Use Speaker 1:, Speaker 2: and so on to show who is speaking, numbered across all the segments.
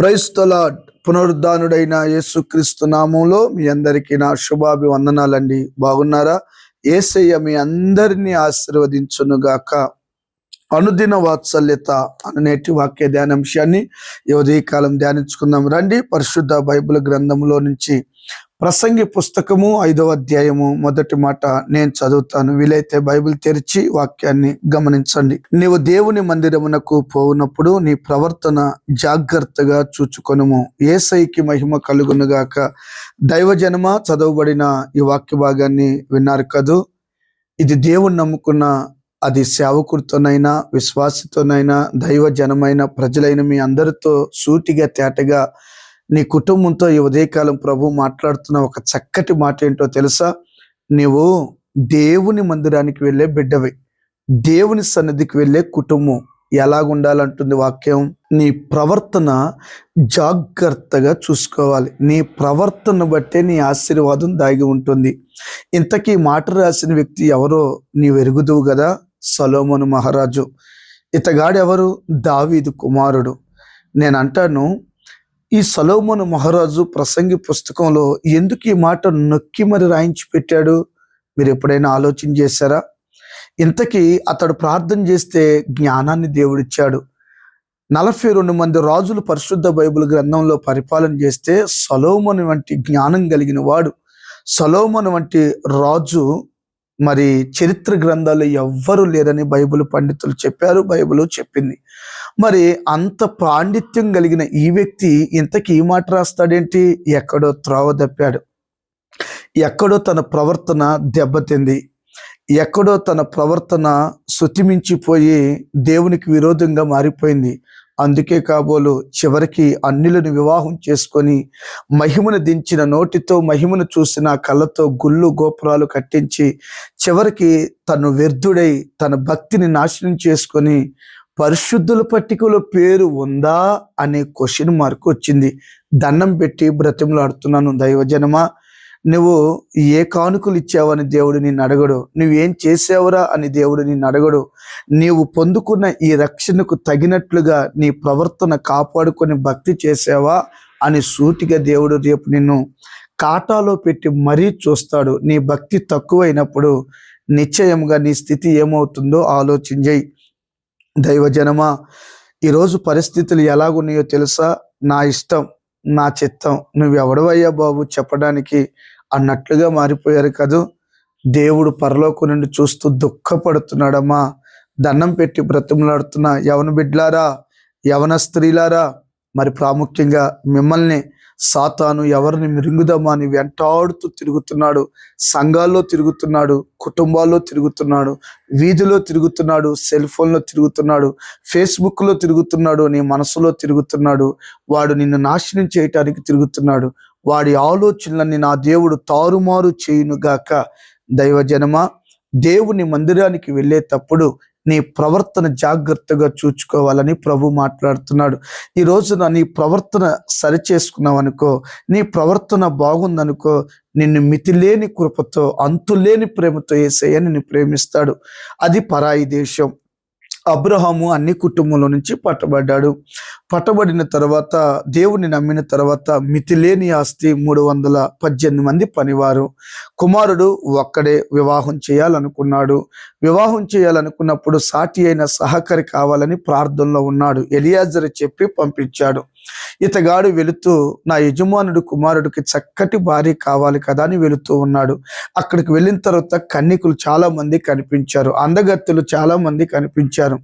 Speaker 1: క్రైస్తల పునరుద్ధానుడైన యేసుక్రీస్తు నామంలో మీ అందరికీ నా శుభాభివందనాలండి. బాగున్నారా? ఏసయ్య మీ అందరినీ ఆశీర్వదించునుగాక. అనుదిన వాత్సల్యత అనేటి వాక్య ధ్యానాంశాన్ని ఈ ఉదయకాలం ధ్యానించుకుందాం. రండి పరిశుద్ధ బైబిల్ గ్రంథంలో నుంచి ప్రసంగి పుస్తకము ఐదవ అధ్యాయము మొదటి మాట నేను చదువుతాను. వీలైతే బైబిల్ తెరిచి వాక్యాన్ని గమనించండి. నీవు దేవుని మందిరమునకు పోవునప్పుడు నీ ప్రవర్తన జాగ్రత్తగా చూచుకొనుము. ఏసైకి మహిమ కలుగునుగాక దైవజనమ చదవబడిన ఈ వాక్య భాగాన్ని విన్నారు కదూ? ఇది దేవుని నమ్ముకున్న అది సేవకుడితోనైనా విశ్వాసతోనైనా దైవ జనమైన ప్రజలైన మీ అందరితో సూటిగా తేటగా నీ కుటుంబంతో ఈ ఉదయకాలం ప్రభు మాట్లాడుతున్న ఒక చక్కటి మాట ఏంటో తెలుసా? నీవు దేవుని మందిరానికి వెళ్ళే బిడ్డవి. దేవుని సన్నిధికి వెళ్ళే కుటుంబం. ఎలాగుండాలంటుంది వాక్యం? నీ ప్రవర్తన జాగ్రత్తగా చూసుకోవాలి. నీ ప్రవర్తన బట్టే నీ ఆశీర్వాదం దాగి ఉంటుంది. ఇంతకీ మాట రాసిన వ్యక్తి ఎవరో? నీ వెరుగుదువు కదా? సలోమను మహారాజు. ఇతగాడెవరు? దావీదు కుమారుడు. నేను అంటాను ఈ సలోమోను మహారాజు ప్రసంగి పుస్తకంలో ఎందుకు ఈ మాట నొక్కి మరి రాయించి పెట్టాడు? మీరు ఎప్పుడైనా ఆలోచన చేశారా? ఇంతకీ అతడు ప్రార్థన చేస్తే జ్ఞానాన్ని దేవుడిచ్చాడు. నలభై రెండు మంది రాజులు పరిశుద్ధ బైబిల్ గ్రంథంలో పరిపాలన చేస్తే సలోమను వంటి జ్ఞానం కలిగిన వాడు సలోమను వంటి రాజు మరి చరిత్ర గ్రంథాలు ఎవ్వరు లేరని బైబిల్ పండితులు చెప్పారు బైబిల్ చెప్పింది. మరి అంత పాండిత్యం కలిగిన ఈ వ్యక్తి ఇంతకీ ఈ మాట రాస్తాడేంటి? ఎక్కడో త్రోవ తప్పాడు ఎక్కడో తన ప్రవర్తన దెబ్బతింది. ఎక్కడో తన ప్రవర్తన శుతిమించిపోయి దేవునికి విరోధంగా మారిపోయింది. అందుకే కాబోలు చివరికి అన్నిలను వివాహం చేసుకొని మహిమను దించిన నోటితో మహిమను చూసిన కళ్ళతో గుళ్ళు గోపురాలు కట్టించి చివరికి తను వ్యర్థుడై తన భక్తిని నాశనం చేసుకొని పరిశుద్ధుల పట్టికలో పేరు ఉందా అనే క్వశ్చన్ మార్క్ వచ్చింది. దండం పెట్టి బ్రతిమలాడుతున్నాను దైవజనమా నువ్వు ఏ కానుకలు ఇచ్చావని దేవుడు నిన్ను అడగడు. నువ్వేం చేసావురా అని దేవుడు నిన్ను అడగడు. నీవు పొందుకున్న ఈ రక్షణకు తగినట్లుగా నీ ప్రవర్తన కాపాడుకొని భక్తి చేసావా అని సూటిగా దేవుడు రేపు నిన్ను కాటాలో పెట్టి మరీ చూస్తాడు. నీ భక్తి తక్కువైనప్పుడు నిశ్చయంగా నీ స్థితి ఏమవుతుందో ఆలోచించేయి. దైవజనమా ఈరోజు పరిస్థితులు ఎలాగున్నాయో తెలుసా? నా ఇష్టం. నా చిత్తం. నువ్వు ఎవడవయ్యా బాబు? చెప్పడానికి అన్నట్లుగా మారిపోయారు కదూ? దేవుడు పరలోకం నుండి చూస్తూ దుఃఖపడుతున్నాడమ్మా. దండం పెట్టి బ్రతిమలాడుతున్న యవన బిడ్లారా యవన స్త్రీలారా? మరి ప్రాముఖ్యంగా మిమ్మల్ని సాతాను ఎవరిని మిరుగుదామా అని వెంటాడుతూ తిరుగుతున్నాడు సంఘాల్లో తిరుగుతున్నాడు కుటుంబాల్లో తిరుగుతున్నాడు వీధిలో తిరుగుతున్నాడు సెల్ ఫోన్లో తిరుగుతున్నాడు ఫేస్బుక్లో తిరుగుతున్నాడు నీ మనసులో తిరుగుతున్నాడు. వాడు నిన్ను నాశనం చేయటానికి తిరుగుతున్నాడు. వాడి ఆలోచనలన్నీ నా దేవుడు తారుమారు చేయునుగాక. దైవజనమా దేవుని మందిరానికి వెళ్ళేటప్పుడు నీ ప్రవర్తన జాగ్రత్తగా చూచుకోవాలని ప్రభు మాట్లాడుతున్నాడు. ఈ రోజున నీ ప్రవర్తన సరిచేసుకున్నావనుకో నీ ప్రవర్తన బాగుందనుకో నిన్ను మితిలేని కృపతో అంతులేని ప్రేమతో వేసేయ నిన్ను ప్రేమిస్తాడు. అది పరాయి దేశం. అబ్రహాము అన్ని కుటుంబంలో నుంచి పట్టబడ్డాడు. పట్టబడిన తర్వాత దేవుని నమ్మిన తర్వాత మితిలేని ఆస్తి మూడు వందల పద్దెనిమిది మంది పనివారు. కుమారుడు ఒక్కడే వివాహం చేయాలనుకున్నాడు. వివాహం చేయాలనుకున్నప్పుడు సాటి అయిన సహకారి కావాలని ప్రార్థనలో ఉన్నాడు. ఎలియాజర్ చెప్పి పంపించాడు. ఇతగాడు వెళుతూ నా యజమానుడు కుమారుడికి చక్కటి భార్య కావాలి కదా అని వెళుతూ ఉన్నాడు. అక్కడికి వెళ్ళిన తర్వాత కన్నికులు చాలా మంది కనిపించారు. అందగత్తెలు చాలా మంది కనిపించారు.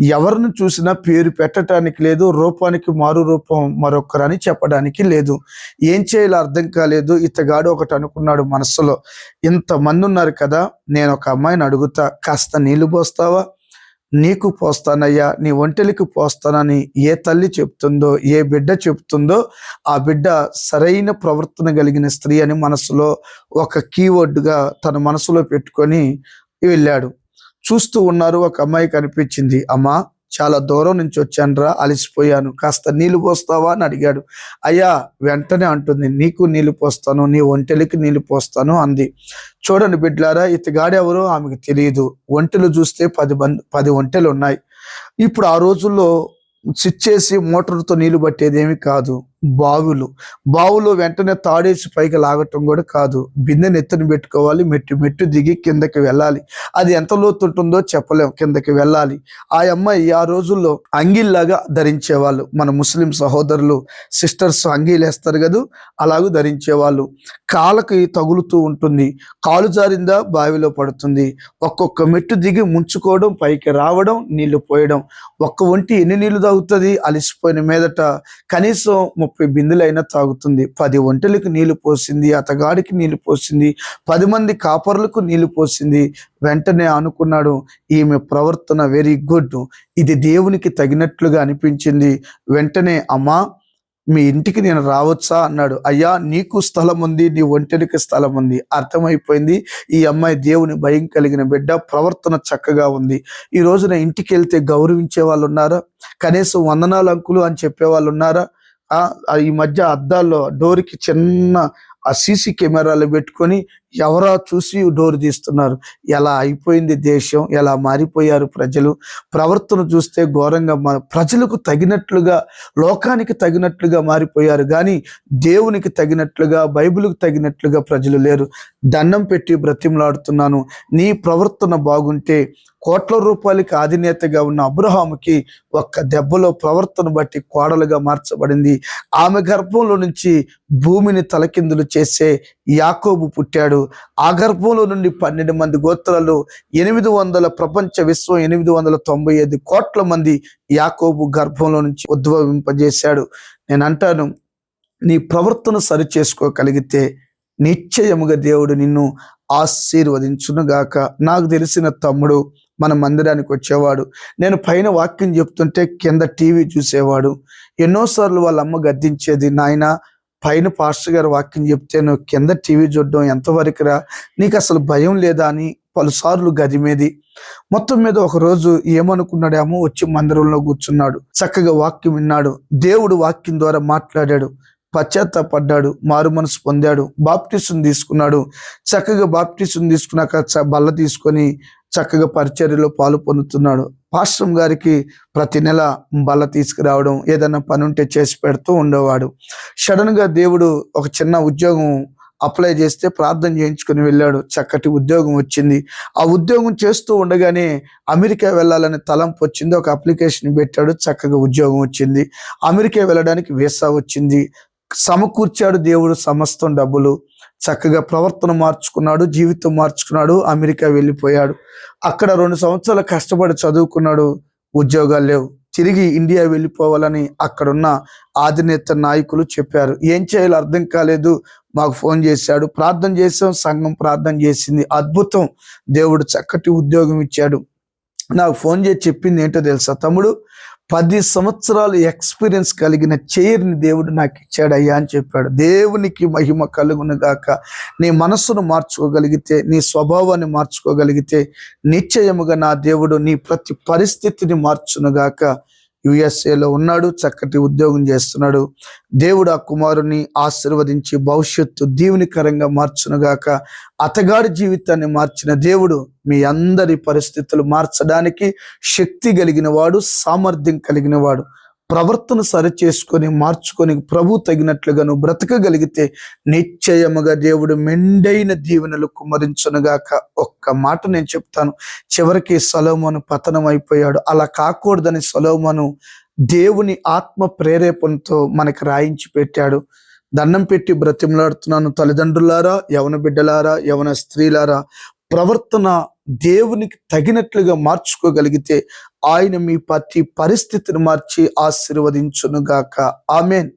Speaker 1: ఎవరిని చూసినా పేరు పెట్టడానికి లేదు రూపానికి మారు రూపం మరొకరని చెప్పడానికి లేదు. ఏం చేయాలో అర్థం కాలేదు. ఇతగాడు ఒకటి అనుకున్నాడు మనసులో. ఇంతమంది ఉన్నారు కదా నేను ఒక అమ్మాయిని అడుగుతా. కాస్త నీళ్ళు పోస్తావా? నీకు పోస్తానయ్యా నీ ఒంటెలికి పోస్తానని ఏ తల్లి చెప్తుందో ఏ బిడ్డ చెప్తుందో ఆ బిడ్డ సరైన ప్రవర్తన కలిగిన స్త్రీ అని మనసులో ఒక కీవర్డ్గా తన మనసులో పెట్టుకొని వెళ్ళాడు. చూస్తూ ఉన్నారు ఒక అమ్మాయి కనిపించింది. అమ్మా చాలా దూరం నుంచి వచ్చానురా అలసిపోయాను. కాస్త నీళ్ళు పోస్తావా అని అడిగాడు. అయ్యా వెంటనే అంటుంది నీకు నీళ్ళు పోస్తాను నీ ఒంటెలకి నీళ్ళు పోస్తాను అంది. చూడండి బిడ్లారా ఇతగాడెవరో ఆమెకు తెలియదు. ఒంటెలు చూస్తే పది మంది పది ఒంటెలు ఉన్నాయి. ఇప్పుడు ఆ రోజుల్లో స్విచ్ చేసి మోటార్తో నీళ్ళు పట్టేది ఏమి కాదు. బావులు. బావులో వెంటనే తాడేసి పైకి లాగటం కూడా కాదు. బిందె ఎత్తున పెట్టుకోవాలి. మెట్టు మెట్టు దిగి కిందకి వెళ్ళాలి. అది ఎంత లోతు ఉంటుందో చెప్పలేం. కిందకి వెళ్ళాలి. ఆ అమ్మాయి ఆ రోజుల్లో అంగిల్లాగా ధరించేవాళ్ళు. మన ముస్లిం సహోదరులు సిస్టర్స్ అంగీలు వేస్తారు కదా? అలాగూ ధరించేవాళ్ళు. కాళ్ళకి తగులుతూ ఉంటుంది. కాలు జారిందా? బావిలో పడుతుంది. ఒక్కొక్క మెట్టు దిగి ముంచుకోవడం పైకి రావడం నీళ్ళు పోయడం. ఒక్క ఒంటి ఎన్ని నీళ్ళు తాగుతుంది? అలిసిపోయిన మీదట కనీసం ముప్పై బిందులైనా తాగుతుంది. పది ఒంటెలకు నీళ్ళు పోసింది అతగాడికి నీళ్ళు పోసింది పది మంది కాపర్లకు నీళ్ళు పోసింది. వెంటనే అనుకున్నాడు ఈమె ప్రవర్తన వెరీ గుడ్ ఇది దేవునికి తగినట్లుగా అనిపించింది. వెంటనే అమ్మా మీ ఇంటికి నేను రావచ్చా? అన్నాడు. అయ్యా నీకు స్థలం ఉంది నీ ఒంటరికి స్థలం ఉంది. అర్థమైపోయింది. ఈ అమ్మాయి దేవుని భయం కలిగిన బిడ్డ ప్రవర్తన చక్కగా ఉంది. ఈ రోజున ఇంటికి వెళ్తే గౌరవించే వాళ్ళు ఉన్నారా కనీసం వందనాలు అంకులు అని చెప్పే వాళ్ళు ఉన్నారా ఈ మధ్య అద్దాల్లో డోర్కి చిన్న ఆ సీసీ కెమెరాలు పెట్టుకొని ఎవరో చూసి డోర్ తీస్తున్నారు. ఎలా అయిపోయింది దేశం? ఎలా మారిపోయారు ప్రజలు? ప్రవర్తన చూస్తే ఘోరంగా మా- ప్రజలకు తగినట్లుగా లోకానికి తగినట్లుగా మారిపోయారు. కానీ దేవునికి తగినట్లుగా బైబిల్కి తగినట్లుగా ప్రజలు లేరు. దండం పెట్టి బ్రతిమలాడుతున్నాను. నీ ప్రవర్తన బాగుంటే కోట్ల రూపాయలకి అధినేతగా ఉన్న అబ్రహాముకి ఒక్క దెబ్బలో ప్రవర్తన బట్టి కోడలుగా మార్చబడింది. ఆమె గర్భంలో నుంచి భూమిని తలకిందులు చేసే యాకోబు పుట్టాడు. ఆ గర్భంలో నుండి పన్నెండు మంది గోత్రాలు ఎనిమిది వందల ప్రపంచ విశ్వం ఎనిమిది వందల తొంభై ఐదు కోట్ల మంది యాకోబు గర్భంలో నుంచి ఉద్భవింపజేశాడు. నేను అంటాను నీ ప్రవర్తన సరి చేసుకోగలిగితే నిశ్చయముగా దేవుడు నిన్ను ఆశీర్వదించునుగాక. నాకు తెలిసిన తమ్ముడు మన మందిరానికి వచ్చేవాడు. నేను పైన వాక్యం చెప్తుంటే కింద టీవీ చూసేవాడు. ఎన్నోసార్లు వాళ్ళ అమ్మ గద్దించేది నాయన పైన పాస్టర్ గారు వాక్యం చెప్తే నువ్వు కింద టీవీ చూడడం ఎంతవరకురా? నీకు అసలు భయం లేదా అని పలుసార్లు గదిమేది మొత్తం మీద ఒక రోజు ఏమనుకున్నాడేమో వచ్చి మందిరంలో కూర్చున్నాడు. చక్కగా వాక్యం విన్నాడు. దేవుడు వాక్యం ద్వారా మాట్లాడాడు. పశ్చాత్తాపడ్డాడు మారు మనసు పొందాడు బాప్టిసం తీసుకున్నాడు. చక్కగా బాప్టిసం తీసుకున్నాక చ- బల్ల తీసుకొని చక్కగా పరిచర్యలో పాలు పొందుతున్నాడు. పాస్టర్ గారికి ప్రతి నెల బల్ల తీసుకురావడం ఏదైనా పని ఉంటే చేసి పెడుతూ ఉండేవాడు. సడన్గా దేవుడు ఒక చిన్న ఉద్యోగం అప్లై చేస్తే ప్రార్థన చేయించుకుని వెళ్ళాడు. చక్కటి ఉద్యోగం వచ్చింది. ఆ ఉద్యోగం చేస్తూ ఉండగానే అమెరికా వెళ్ళాలనే తలంపు వచ్చింది. ఒక అప్లికేషన్ పెట్టాడు. చక్కగా ఉద్యోగం వచ్చింది. అమెరికా వెళ్ళడానికి వీసా వచ్చింది. సమకూర్చాడు దేవుడు సమస్తం డబ్బులు. చక్కగా ప్రవర్తన మార్చుకున్నాడు జీవితం మార్చుకున్నాడు అమెరికా వెళ్ళిపోయాడు. అక్కడ రెండు సంవత్సరాలు కష్టపడి చదువుకున్నాడు ఉద్యోగాలు లేవు. తిరిగి ఇండియా వెళ్ళిపోవాలని అక్కడున్న ఆధినేత నాయకులు చెప్పారు. ఏం చేయాలో అర్థం కాలేదు. మాకు ఫోన్ చేశాడు. ప్రార్థన చేసాం సంఘం ప్రార్థన చేసింది. అద్భుతం. దేవుడు చక్కటి ఉద్యోగం ఇచ్చాడు. నాకు ఫోన్ చేసి చెప్పింది ఏంటో తెలుసా? తమ్ముడు పది సంవత్సరాలు ఎక్స్పీరియన్స్ కలిగిన చైర్ని దేవుడు నాకు ఇచ్చాడయ్యా అని చెప్పాడు. దేవునికి మహిమ కలుగును గాక. నీ మనస్సును మార్చుకోగలిగితే నీ స్వభావాన్ని మార్చుకోగలిగితే నిశ్చయముగా నా దేవుడు నీ ప్రతి పరిస్థితిని మార్చునుగాక యుఎస్ఏలో ఉన్నాడు చక్కటి ఉద్యోగం చేస్తున్నాడు. దేవుడు ఆ కుమారుని ఆశీర్వదించి భవిష్యత్తు దీవునికరంగా మార్చునుగాక. అతగాడి జీవితాన్ని మార్చిన దేవుడు మీ అందరి పరిస్థితులు మార్చడానికి శక్తి కలిగిన వాడు సామర్థ్యం కలిగిన వాడు ప్రవర్తన సరి చేసుకొని మార్చుకొని ప్రభు తగినట్లుగా నువ్వు బ్రతకగలిగితే నిశ్చయముగా దేవుడు మెండైన దీవెనలు కుమరించునుగాక. ఒక్క మాట నేను చెప్తాను. చివరికి సలోమోను పతనం అయిపోయాడు. అలా కాకూడదని సలోమను దేవుని ఆత్మ ప్రేరేపణతో మనకి రాయించి పెట్టాడు. దండం పెట్టి బ్రతిమలాడుతున్నాను తల్లిదండ్రులారా యవన బిడ్డలారా యవన స్త్రీలారా. ప్రవర్తన దేవునికి తగినట్లుగా మార్చుకోగలిగితే ఆయన మీ ప్రతి పరిస్థితిని మార్చి ఆశీర్వదించునుగాక ఆమెన్.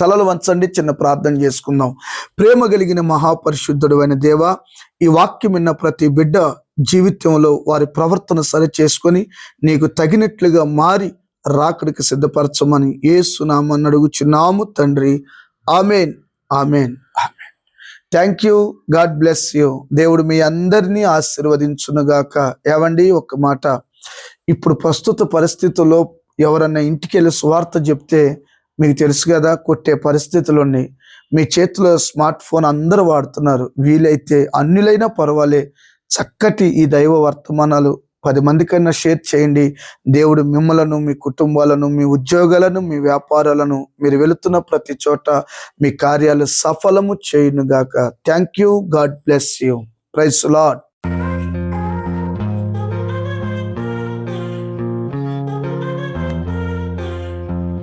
Speaker 1: తలలు వంచండి చిన్న ప్రార్థన చేసుకుందాం. ప్రేమ కలిగిన మహాపరిశుద్ధుడు అయిన దేవ ఈ వాక్యం విన్న ప్రతి బిడ్డ జీవితంలో వారి ప్రవర్తన సరి చేసుకొని నీకు తగినట్లుగా మారి రాకడికి సిద్ధపరచమని ఏసునామని అడుగుచున్నాము తండ్రి. Amen. Amen. Thank you God bless you దేవుడు మీ అందరినీ ఆశీర్వదించునుగాక. ఏవండి? ఒక మాట. ఇప్పుడు ప్రస్తుత పరిస్థితుల్లో ఎవరన్నా ఇంటికి వెళ్ళి సువార్త చెప్తే మీకు తెలుసు కదా కొట్టే పరిస్థితులు ఉన్నాయి మీ చేతిలో స్మార్ట్ ఫోన్ అందరూ వాడుతున్నారు. వీలైతే అన్యులైనా పర్వాలే. చక్కటి ఈ దైవ వర్తమానాలు పది మందికైనా షేర్ చేయండి. దేవుడు మిమ్మలను మీ కుటుంబాలను మీ ఉద్యోగాలను మీ వ్యాపారాలను మీరు వెళుతున్న ప్రతి చోట మీ కార్యాలు సఫలము చేయునుగాక. Thank you God bless you praise Lord